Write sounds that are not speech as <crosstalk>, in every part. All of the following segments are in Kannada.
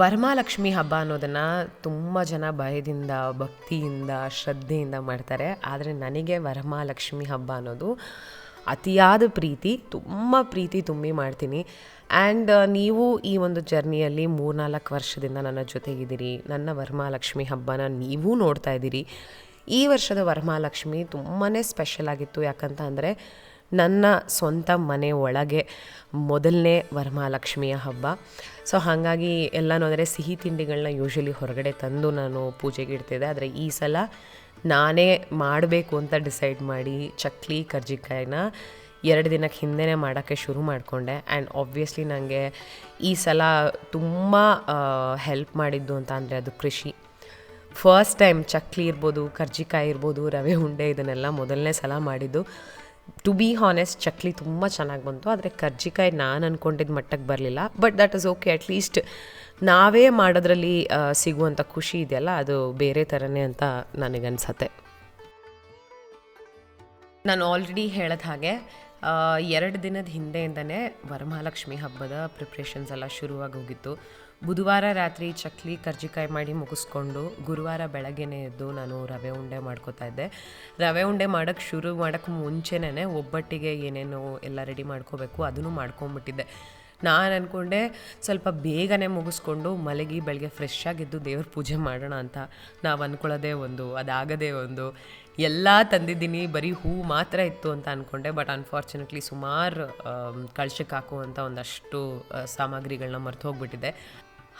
ವರಮಹಾಲಕ್ಷ್ಮಿ ಹಬ್ಬ ಅನ್ನೋದನ್ನು ತುಂಬ ಜನ ಭಯದಿಂದ, ಭಕ್ತಿಯಿಂದ, ಶ್ರದ್ಧೆಯಿಂದ ಮಾಡ್ತಾರೆ. ಆದರೆ ನನಗೆ ವರಮಹಾಲಕ್ಷ್ಮಿ ಹಬ್ಬ ಅನ್ನೋದು ಅತಿಯಾದ ಪ್ರೀತಿ, ತುಂಬ ಪ್ರೀತಿ ತುಂಬಿ ಮಾಡ್ತೀನಿ. ಆ್ಯಂಡ್ ನೀವು ಈ ಒಂದು ಜರ್ನಿಯಲ್ಲಿ ಮೂರ್ನಾಲ್ಕು ವರ್ಷದಿಂದ ನನ್ನ ಜೊತೆಗಿದ್ದೀರಿ. ನನ್ನ ವರಮಹಾಲಕ್ಷ್ಮಿ ಹಬ್ಬನ ನೀವೂ ನೋಡ್ತಾ ಇದ್ದೀರಿ. ಈ ವರ್ಷದ ವರಮಹಾಲಕ್ಷ್ಮಿ ತುಂಬಾ ಸ್ಪೆಷಲ್ ಆಗಿತ್ತು. ಯಾಕಂತ ಅಂದರೆ ನನ್ನ ಸ್ವಂತ ಮನೆ ಒಳಗೆ ಮೊದಲನೇ ವರಮಹಾಲಕ್ಷ್ಮಿಯ ಹಬ್ಬ. ಸೊ, ಹಾಗಾಗಿ ಎಲ್ಲನೂ ಅಂದರೆ ಸಿಹಿ ತಿಂಡಿಗಳನ್ನ ಯೂಶ್ವಲಿ ಹೊರಗಡೆ ತಂದು ನಾನು ಪೂಜೆಗೆ ಇಡ್ತಿದ್ದೆ. ಆದರೆ ಈ ಸಲ ನಾನೇ ಮಾಡಬೇಕು ಅಂತ ಡಿಸೈಡ್ ಮಾಡಿ ಚಕ್ಲಿ, ಕರ್ಜಿಕಾಯಿನ ಎರಡು ದಿನಕ್ಕೆ ಹಿಂದೆನೇ ಮಾಡೋಕ್ಕೆ ಶುರು ಮಾಡಿಕೊಂಡೆ. ಆ್ಯಂಡ್ ಆಬ್ವಿಯಸ್ಲಿ ನನಗೆ ಈ ಸಲ ತುಂಬ ಹೆಲ್ಪ್ ಮಾಡಿದ್ದು ಅಂತ ಅಂದರೆ ಅದು ಕೃಷಿ. ಫಸ್ಟ್ ಟೈಮ್ ಚಕ್ಲಿ ಇರ್ಬೋದು, ಕರ್ಜಿಕಾಯಿ ಇರ್ಬೋದು, ರವೆ, ಉಂಡೆ ಇದನ್ನೆಲ್ಲ ಮೊದಲನೇ ಸಲ ಮಾಡಿದ್ದು. ಟು ಬಿ ಹಾನೆಸ್ಟ್ ಚಕ್ಲಿ ತುಂಬ ಚೆನ್ನಾಗಿ ಬಂತು. ಆದರೆ ಕರ್ಜಿಕಾಯಿ ನಾನು ಅಂದ್ಕೊಂಡಿದ್ದ ಮಟ್ಟಕ್ಕೆ ಬರಲಿಲ್ಲ. But that is okay at least ನಾವೇ ಮಾಡೋದ್ರಲ್ಲಿ ಸಿಗುವಂಥ ಖುಷಿ ಇದೆಯಲ್ಲ, ಅದು ಬೇರೆ ಥರನೇ ಅಂತ ನನಗನ್ಸತ್ತೆ. ನಾನು ಆಲ್ರೆಡಿ ಹೇಳಿದ ಹಾಗೆ ಎರಡು ದಿನದ ಹಿಂದೆಯಿಂದನೇ ವರಮಹಾಲಕ್ಷ್ಮಿ ಹಬ್ಬದ ಪ್ರಿಪ್ರೇಷನ್ಸ್ ಎಲ್ಲ ಶುರುವಾಗಿ ಹೋಗಿತ್ತು. ಬುಧವಾರ ರಾತ್ರಿ ಚಕ್ಲಿ ಕರ್ಜಿಕಾಯಿ ಮಾಡಿ ಮುಗಿಸ್ಕೊಂಡು ಗುರುವಾರ ಬೆಳಗ್ಗೆನೇ ಎದ್ದು ನಾನು ರವೆ ಉಂಡೆ ಮಾಡ್ಕೋತಾ ಇದ್ದೆ. ರವೆ ಉಂಡೆ ಮಾಡೋಕ್ಕೆ ಶುರು ಮಾಡೋಕ್ಕೆ ಮುಂಚೆನೇ ಒಬ್ಬಟ್ಟಿಗೆ ಏನೇನು ಎಲ್ಲ ರೆಡಿ ಮಾಡ್ಕೋಬೇಕು, ಅದನ್ನು ಮಾಡ್ಕೊಂಬಿಟ್ಟಿದ್ದೆ. ನಾನು ಅಂದ್ಕೊಂಡೆ ಸ್ವಲ್ಪ ಬೇಗನೆ ಮುಗಿಸ್ಕೊಂಡು ಮಲಗಿ ಬೆಳಗ್ಗೆ ಫ್ರೆಶ್ ಆಗಿದ್ದು ದೇವ್ರ ಪೂಜೆ ಮಾಡೋಣ ಅಂತ. ನಾವು ಅಂದ್ಕೊಳ್ಳೋದೇ ಒಂದು, ಅದಾಗದೇ ಒಂದು. ಎಲ್ಲ ತಂದಿದ್ದೀನಿ, ಬರೀ ಹೂ ಮಾತ್ರ ಇತ್ತು ಅಂತ ಅಂದ್ಕೊಂಡೆ ಬಟ್ ಅನ್ಫಾರ್ಚುನೇಟ್ಲಿ ಸುಮಾರು ಕಳ್ಸಕ್ಕೆ ಹಾಕುವಂಥ ಒಂದಷ್ಟು ಸಾಮಗ್ರಿಗಳನ್ನ ಮರೆತು ಹೋಗ್ಬಿಟ್ಟಿದೆ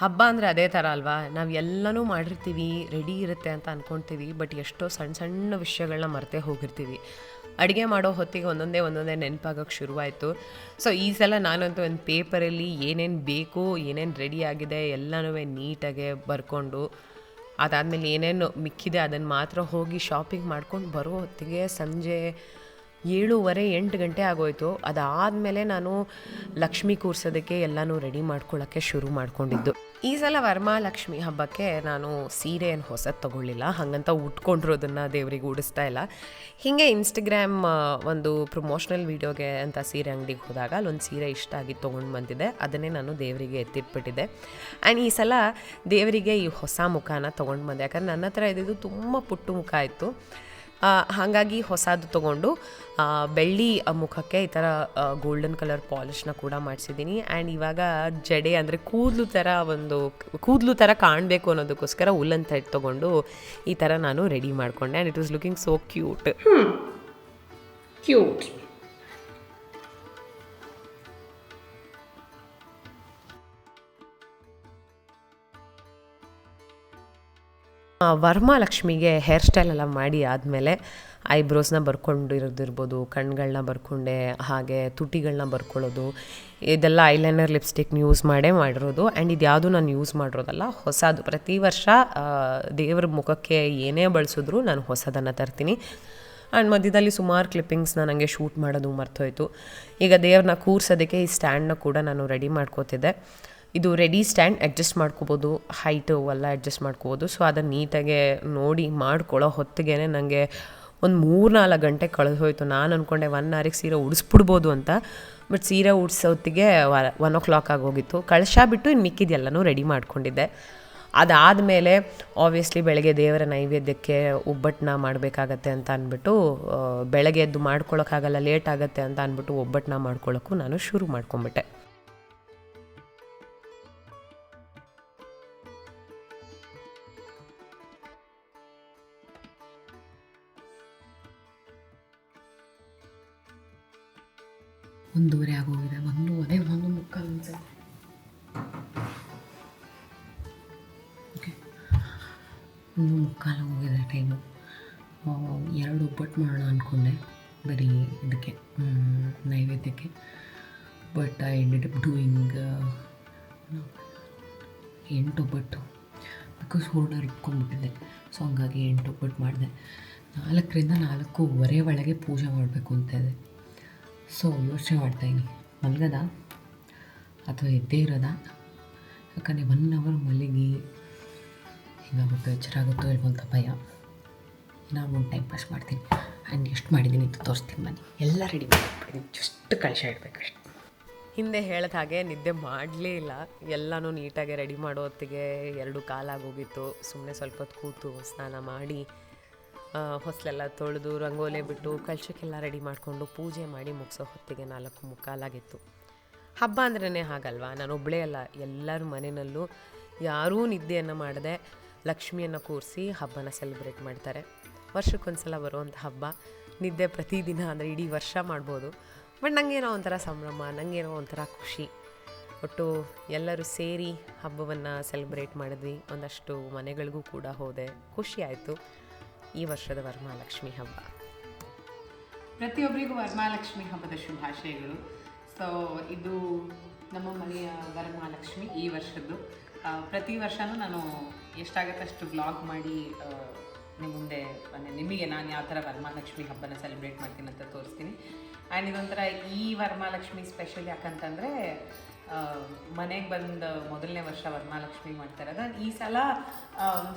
ಹಬ್ಬ ಅಂದರೆ ಅದೇ ಥರ ಅಲ್ವಾ? ನಾವು ಎಲ್ಲನೂ ಮಾಡಿರ್ತೀವಿ ರೆಡಿ ಇರುತ್ತೆ ಅಂತ ಅಂದ್ಕೊಳ್ತೀವಿ ಬಟ್ ಎಷ್ಟೋ ಸಣ್ಣ ಸಣ್ಣ ವಿಷಯಗಳನ್ನ ಮರೆತೇ ಹೋಗಿರ್ತೀವಿ. ಅಡುಗೆ ಮಾಡೋ ಹೊತ್ತಿಗೆ ಒಂದೊಂದೇ ಒಂದೊಂದೇ ನೆನಪಾಗೋಕ್ಕೆ ಶುರುವಾಯಿತು. ಸೊ ಈ ಸಲ ನಾನಂತೂ ಒಂದು ಪೇಪರಲ್ಲಿ ಏನೇನು ಬೇಕು, ಏನೇನು ರೆಡಿ ಆಗಿದೆ, ಎಲ್ಲನೂ ನೀಟಾಗೆ ಬರ್ಕೊಂಡು, ಅದಾದಮೇಲೆ ಏನೇನು ಮಿಕ್ಕಿದೆ ಅದನ್ನು ಮಾತ್ರ ಹೋಗಿ ಶಾಪಿಂಗ್ ಮಾಡ್ಕೊಂಡು ಬರೋ ಹೊತ್ತಿಗೆ ಸಂಜೆ ಏಳೂವರೆ ಎಂಟು ಗಂಟೆ ಆಗೋಯ್ತು. ಅದಾದಮೇಲೆ ನಾನು ಲಕ್ಷ್ಮಿ ಕೂರ್ಸೋದಕ್ಕೆ ಎಲ್ಲನೂ ರೆಡಿ ಮಾಡ್ಕೊಳ್ಳೋಕ್ಕೆ ಶುರು ಮಾಡ್ಕೊಂಡಿದ್ದು. ಈ ಸಲ ವರಮಹಾಲಕ್ಷ್ಮಿ ಹಬ್ಬಕ್ಕೆ ನಾನು ಸೀರೆ ಏನು ಹೊಸದು ತೊಗೊಳ್ಳಿಲ್ಲ. ಹಾಗಂತ ಉಟ್ಕೊಂಡಿರೋದನ್ನು ದೇವರಿಗೆ ಉಡಿಸ್ತಾ ಇಲ್ಲ. ಹೀಗೆ ಇನ್ಸ್ಟಾಗ್ರಾಮ್ ಒಂದು ಪ್ರಮೋಷ್ನಲ್ ವೀಡಿಯೋಗೆ ಅಂತ ಸೀರೆ ಅಂಗಡಿಗೆ ಹೋದಾಗ ಅಲ್ಲೊಂದು ಸೀರೆ ಇಷ್ಟ ಆಗಿ ತೊಗೊಂಡು ಬಂದಿದೆ. ಅದನ್ನೇ ನಾನು ದೇವರಿಗೆ ಎತ್ತಿಟ್ಬಿಟ್ಟಿದ್ದೆ. ಆ್ಯಂಡ್ ಈ ಸಲ ದೇವರಿಗೆ ಈ ಹೊಸ ಮುಖನ ತೊಗೊಂಡು ಬಂದೆ. ಯಾಕಂದ್ರೆ ನನ್ನ ಹತ್ರ ಇದ್ದಿದ್ದು ತುಂಬ ಪುಟ್ಟು ಮುಖ ಇತ್ತು. ಹಾಗಾಗಿ ಹೊಸದು ತೊಗೊಂಡು ಬೆಳ್ಳಿ ಮುಖಕ್ಕೆ ಈ ಥರ ಗೋಲ್ಡನ್ ಕಲರ್ ಪಾಲಿಶ್ನ ಕೂಡ ಮಾಡಿಸಿದ್ದೀನಿ. ಆ್ಯಂಡ್ ಇವಾಗ ಜಡೆ ಅಂದರೆ ಕೂದಲು ಥರ ಒಂದು, ಕೂದಲು ಥರ ಕಾಣಬೇಕು ಅನ್ನೋದಕ್ಕೋಸ್ಕರ ಉಲ್ಲನ್ ಥ್ರೆಡ್ ತೊಗೊಂಡು ಈ ಥರ ನಾನು ರೆಡಿ ಮಾಡಿಕೊಂಡೆ. And it was looking so cute cute ಆ, ವರಮಹಾಲಕ್ಷ್ಮಿಗೆ ಹೇರ್ ಸ್ಟೈಲ್ ಎಲ್ಲ ಮಾಡಿ ಆದಮೇಲೆ ಐಬ್ರೋಸ್ನ ಬರ್ಕೊಂಡಿರೋದಿರ್ಬೋದು ಕಣ್ಗಳನ್ನ ಬರ್ಕೊಂಡೆ ಹಾಗೆ ತುಟಿಗಳನ್ನ ಬರ್ಕೊಳ್ಳೋದು ಇದೆಲ್ಲ ಐಲೈನರ್ ಲಿಪ್ಸ್ಟಿಕ್ನ ಯೂಸ್ ಮಾಡೇ ಮಾಡಿರೋದು. ಆ್ಯಂಡ್ ಇದು ಯಾವುದು ನಾನು ಯೂಸ್ ಮಾಡಿರೋದಲ್ಲ ಹೊಸದು. ಪ್ರತಿ ವರ್ಷ ದೇವ್ರ ಮುಖಕ್ಕೆ ಏನೇ ಬಳಸಿದ್ರು ನಾನು ಹೊಸದನ್ನು ತರ್ತೀನಿ. ಆ್ಯಂಡ್ ಮಧ್ಯದಲ್ಲಿ ಸುಮಾರು ಕ್ಲಿಪ್ಪಿಂಗ್ಸ್ನ ನನಗೆ ಶೂಟ್ ಮಾಡೋದು ಮರ್ತೋಯ್ತು. ಈಗ ದೇವ್ರನ್ನ ಕೂರ್ಸೋದಕ್ಕೆ ಈ ಸ್ಟ್ಯಾಂಡ್ನ ಕೂಡ ನಾನು ರೆಡಿ ಮಾಡ್ಕೋತಿದ್ದೆ. ಇದು ರೆಡಿ ಸ್ಟ್ಯಾಂಡ್ ಅಡ್ಜಸ್ಟ್ ಮಾಡ್ಕೋಬೋದು. ಹೈಟು ಎಲ್ಲ ಅಡ್ಜಸ್ಟ್ ಮಾಡ್ಕೋಬೋದು. ಸೊ ಅದನ್ನು ನೀಟಾಗೆ ನೋಡಿ ಮಾಡ್ಕೊಳ್ಳೋ ಹೊತ್ತಿಗೆ ನನಗೆ ಒಂದು ಮೂರು ನಾಲ್ಕು ಗಂಟೆ ಕಳೆದು ಹೋಯಿತು. ನಾನು ಅಂದ್ಕೊಂಡೆ ಒನ್ ಅವರಿಗೆ ಸೀರೆ ಉಡಿಸ್ಬಿಡ್ಬೋದು ಅಂತ. ಬಟ್ ಸೀರೆ ಉಡ್ಸೋತ್ತಿಗೆ ಒನ್ ಓ ಕ್ಲಾಕ್ ಆಗೋಗಿತ್ತು ಕಳಶ ಬಿಟ್ಟು ಇನ್ನು ಮಿಕ್ಕಿದೆಲ್ಲನೂ ರೆಡಿ ಮಾಡ್ಕೊಂಡಿದ್ದೆ. ಅದಾದಮೇಲೆ ಆಬ್ವಿಯಸ್ಲಿ ಬೆಳಗ್ಗೆ ದೇವರ ನೈವೇದ್ಯಕ್ಕೆ ಒಬ್ಬಟ್ಟನ್ನ ಮಾಡಬೇಕಾಗತ್ತೆ ಅಂತ ಅಂದ್ಬಿಟ್ಟು ಬೆಳಗ್ಗೆ ಎದ್ದು ಮಾಡ್ಕೊಳ್ಳೋಕ್ಕಾಗಲ್ಲ ಲೇಟ್ ಆಗುತ್ತೆ ಅಂತ ಅಂದ್ಬಿಟ್ಟು ಒಬ್ಬಟ್ಟನ್ನ ಮಾಡ್ಕೊಳ್ಳೋಕ್ಕೂ ನಾನು ಶುರು ಮಾಡ್ಕೊಂಬಿಟ್ಟೆ. ಒಂದೂವರೆ ಆಗೋಗಿದೆ. ಒಂದೂವರೆ ಒಂದು ಮುಕ್ಕಾಲು ಅನ್ಸುತ್ತೆ ಓಕೆ ಒಂದು ಮುಕ್ಕಾಲು ಹೋಗಿದೆ ಟೈಮು ಎರಡು ಒಬ್ಬಟ್ಟು ಮಾಡೋಣ ಅಂದ್ಕೊಂಡೆ ಬರೀ ಇದಕ್ಕೆ ನೈವೇದ್ಯಕ್ಕೆ. But I ended up doing ಎಂಟು ಒಬ್ಬಟ್ಟು. ಬಿಕಾಸ್ ಹೂರ್ಣ ಇಟ್ಕೊಂಡ್ಬಿಟ್ಟಿದ್ದೆ. ಸೊ ಹಂಗಾಗಿ ಎಂಟು ಒಬ್ಬಟ್ಟು ಮಾಡಿದೆ. ನಾಲ್ಕರಿಂದ ನಾಲ್ಕೂವರೆ ಒಳಗೆ ಪೂಜೆ ಮಾಡಬೇಕು ಅಂತ ಇದೆ. ಸೊ ಯೋಚನೆ ಮಾಡ್ತಾಯಿನಿ ಮಲಗದ? ಅಥವಾ ಎದ್ದೇ ಇರೋದ? ಯಾಕಂದರೆ ಒನ್ ಅವರ್ ಮಲಗಿ ಹಿಂಗಾಗುತ್ತೋ ಎಚ್ಚರ ಆಗುತ್ತೋ ಹೇಳ್ಬೋದು ಭಯ. ನಾನು ಒಂದು ಟೈಮ್ ಪಾಸ್ ಮಾಡ್ತೀನಿ. ಆ್ಯಂಡ್ ಎಷ್ಟು ಮಾಡಿದ್ದೀನಿ ಅಂತ ತೋರಿಸ್ತೀನಿ ಬನ್ನಿ. ಎಲ್ಲ ರೆಡಿ ಮಾಡಿ ಜಸ್ಟ್ ಕಳಶ ಇಡಬೇಕಷ್ಟೆ ಹಿಂದೆ ಹೇಳಿದ ಹಾಗೆ ನಿದ್ದೆ ಮಾಡಲೇ ಇಲ್ಲ. ಎಲ್ಲನೂ ನೀಟಾಗಿ ರೆಡಿ ಮಾಡೋ ಹೊತ್ತಿಗೆ ಎರಡು ಕಾಲಾಗೋಗಿತ್ತು ಸುಮ್ಮನೆ ಸ್ವಲ್ಪ ಹೊತ್ತು ಕೂತು ಸ್ನಾನ ಮಾಡಿ ಹೊಸ್ಲೆಲ್ಲ ತೊಳೆದು ರಂಗೋಲಿ ಬಿಟ್ಟು ಕಲಶಕ್ಕೆಲ್ಲ ರೆಡಿ ಮಾಡಿಕೊಂಡು ಪೂಜೆ ಮಾಡಿ ಮುಗಿಸೋ ಹೊತ್ತಿಗೆ ನಾಲ್ಕು ಮುಕ್ಕಾಲಾಗಿತ್ತು. ಹಬ್ಬ ಅಂದ್ರೇ ಹಾಗಲ್ವಾ? ನಾನು ಒಬ್ಬಳೇ ಅಲ್ಲ, ಎಲ್ಲರ ಮನೆಯಲ್ಲೂ ಯಾರೂ ನಿದ್ದೆಯನ್ನು ಮಾಡದೆ ಲಕ್ಷ್ಮಿಯನ್ನು ಕೂರಿಸಿ ಹಬ್ಬನ ಸೆಲೆಬ್ರೇಟ್ ಮಾಡ್ತಾರೆ. ವರ್ಷಕ್ಕೊಂದ್ಸಲ ಬರುವಂಥ ಹಬ್ಬ. ನಿದ್ದೆ ಪ್ರತಿದಿನ ಅಂದರೆ ಇಡೀ ವರ್ಷ ಮಾಡ್ಬೋದು. ಬಟ್ ನನಗೇನೋ ಒಂಥರ ಸಂಭ್ರಮ ನನಗೇನೋ ಒಂಥರ ಖುಷಿ. ಒಟ್ಟು ಎಲ್ಲರೂ ಸೇರಿ ಹಬ್ಬವನ್ನು ಸೆಲೆಬ್ರೇಟ್ ಮಾಡಿದ್ವಿ. ಒಂದಷ್ಟು ಮನೆಗಳಿಗೂ ಕೂಡ ಹೋದೆ. ಖುಷಿ ಆಯಿತು. ಈ ವರ್ಷದ ವರಮಹಾಲಕ್ಷ್ಮಿ ಹಬ್ಬ. ಪ್ರತಿಯೊಬ್ಬರಿಗೂ ವರಮಹಾಲಕ್ಷ್ಮಿ ಹಬ್ಬದ ಶುಭಾಶಯಗಳು. ಸೊ ಇದು ನಮ್ಮ ಮನೆಯ ವರಮಹಾಲಕ್ಷ್ಮಿ ಈ ವರ್ಷದ್ದು. ಪ್ರತಿ ವರ್ಷನೂ ನಾನು ಎಷ್ಟಾಗತ್ತೆ ಅಷ್ಟು ಬ್ಲಾಗ್ ಮಾಡಿ ನಿಮ್ಮ ಮುಂದೆ, ಅಂದರೆ ನಿಮಗೆ ನಾನು ಯಾವ ಥರ ವರಮಹಾಲಕ್ಷ್ಮಿ ಹಬ್ಬನ ಸೆಲೆಬ್ರೇಟ್ ಮಾಡ್ತೀನಿ ಅಂತ ತೋರಿಸ್ತೀನಿ. ಆ್ಯಂಡ್ ಇದೊಂಥರ ಈ ವರಮಹಾಲಕ್ಷ್ಮಿ ಸ್ಪೆಷಲ್ ಯಾಕಂತಂದರೆ ಮನೆಗೆ ಬಂದ ಮೊದಲನೇ ವರ್ಷ ವರಮಹಾಲಕ್ಷ್ಮಿ ಮಾಡ್ತಾರೆ. ಇರೋದು ಈ ಸಲ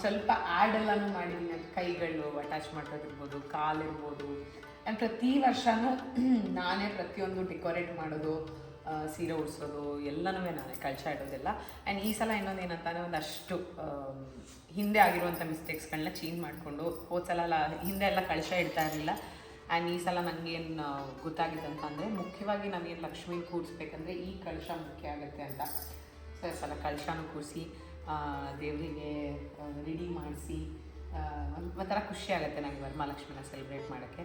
ಸ್ವಲ್ಪ ಆ್ಯಡ್ ಎಲ್ಲನೂ ಮಾಡಿದ್ದೀನಿ ಅದ್ ಕೈಗಳು ಅಟ್ಯಾಚ್ ಮಾಡೋದಿರ್ಬೋದು ಕಾಲಿರ್ಬೋದು. ಆ್ಯಂಡ್ ಪ್ರತಿ ವರ್ಷವೂ <clears throat> ನಾನೇ ಪ್ರತಿಯೊಂದು ಡೆಕೋರೇಟ್ ಮಾಡೋದು ಸೀರೆ ಉಡಿಸೋದು, ಎಲ್ಲನೂ ನಾನೇ ಕಳ್ಸ ಇಡೋದಿಲ್ಲ. ಆ್ಯಂಡ್ ಈ ಸಲ ಇನ್ನೊಂದು ಏನಂತಂದರೆ ಒಂದಷ್ಟು ಹಿಂದೆ ಆಗಿರುವಂಥ ಮಿಸ್ಟೇಕ್ಸ್ಗಳನ್ನ ಚೇಂಜ್ ಮಾಡಿಕೊಂಡು ಹೋದ ಸಲ ಹಿಂದೆ ಎಲ್ಲ ಕಳಶ ಇಡ್ತಾ ಇರಲಿಲ್ಲ. ಆ್ಯಂಡ್ ಈ ಸಲ ನನಗೇನು ಗೊತ್ತಾಗಿದೆ ಅಂತಂದರೆ ಮುಖ್ಯವಾಗಿ ನಾವೇನು ಲಕ್ಷ್ಮೀ ಕೂರಿಸ್ಬೇಕಂದ್ರೆ ಈ ಕಳಶ ಮುಖ್ಯ ಆಗುತ್ತೆ ಅಂತ. ಸೊ ಈ ಸಲ ಕಳಶನೂ ಕೂರಿಸಿ ದೇವರಿಗೆ ರೆಡಿ ಮಾಡಿಸಿ ಒಂಥರ ಖುಷಿ ಆಗುತ್ತೆ ನನಗೆ ವರಮಹಾಲಕ್ಷ್ಮಿನ ಸೆಲೆಬ್ರೇಟ್ ಮಾಡೋಕ್ಕೆ.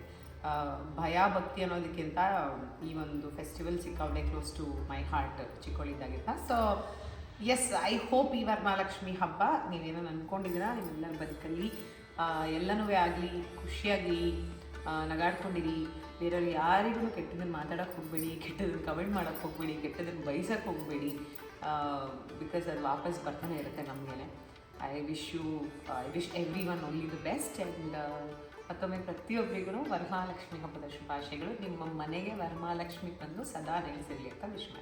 ಭಯ ಭಕ್ತಿ ಅನ್ನೋದಕ್ಕಿಂತ ಈ ಒಂದು ಫೆಸ್ಟಿವಲ್ ಸಿಕ್ಕಾವಡೆ ಕ್ಲೋಸ್ ಟು ಮೈ ಹಾರ್ಟ್ ಚಿಕ್ಕವಳಿದ್ದಾಗಿತ್ತ ಸೊ ಎಸ್ ಐ ಹೋಪ್ ಈ ವರಮಹಾಲಕ್ಷ್ಮಿ ಹಬ್ಬ ನೀವೇನೋ ಅಂದ್ಕೊಂಡಿದ್ದೀರಾ ನಿಮ್ಮೆಲ್ಲರ ಬದುಕಲ್ಲಿ ಎಲ್ಲನೂ ಆಗಲಿ, ಖುಷಿಯಾಗಲಿ ನಗಾಡ್ಕೊಂಡಿರಿ. ಬೇರೆಯವ್ರು ಯಾರಿಗೂ ಕೆಟ್ಟದನ್ನು ಮಾತಾಡೋಕ್ಕೆ ಹೋಗಬೇಡಿ ಕೆಟ್ಟದನ್ನು ಕಮೆಂಟ್ ಮಾಡೋಕ್ಕೆ ಹೋಗಬೇಡಿ ಕೆಟ್ಟದನ್ನು ಬಯಸೋಕ್ಕೆ ಹೋಗಬೇಡಿ. ಬಿಕಾಸ್ ಅದು ವಾಪಸ್ ಬರ್ತಾನೆ ಇರುತ್ತೆ ನಮಗೇನೆ. I wish you I wish everyone only the best and ಮತ್ತೊಮ್ಮೆ ಪ್ರತಿಯೊಬ್ಬರಿಗೂ ವರಮಹಾಲಕ್ಷ್ಮಿ ಹಬ್ಬದ ಶುಭಾಶಯಗಳು. ನಿಮ್ಮ ಮನೆಗೆ ವರಮಹಾಲಕ್ಷ್ಮಿ ಬಂದು ಸದಾ ನೆಲೆಸಿರಲಿ ಅಂತ ವಿಶ್ ಯು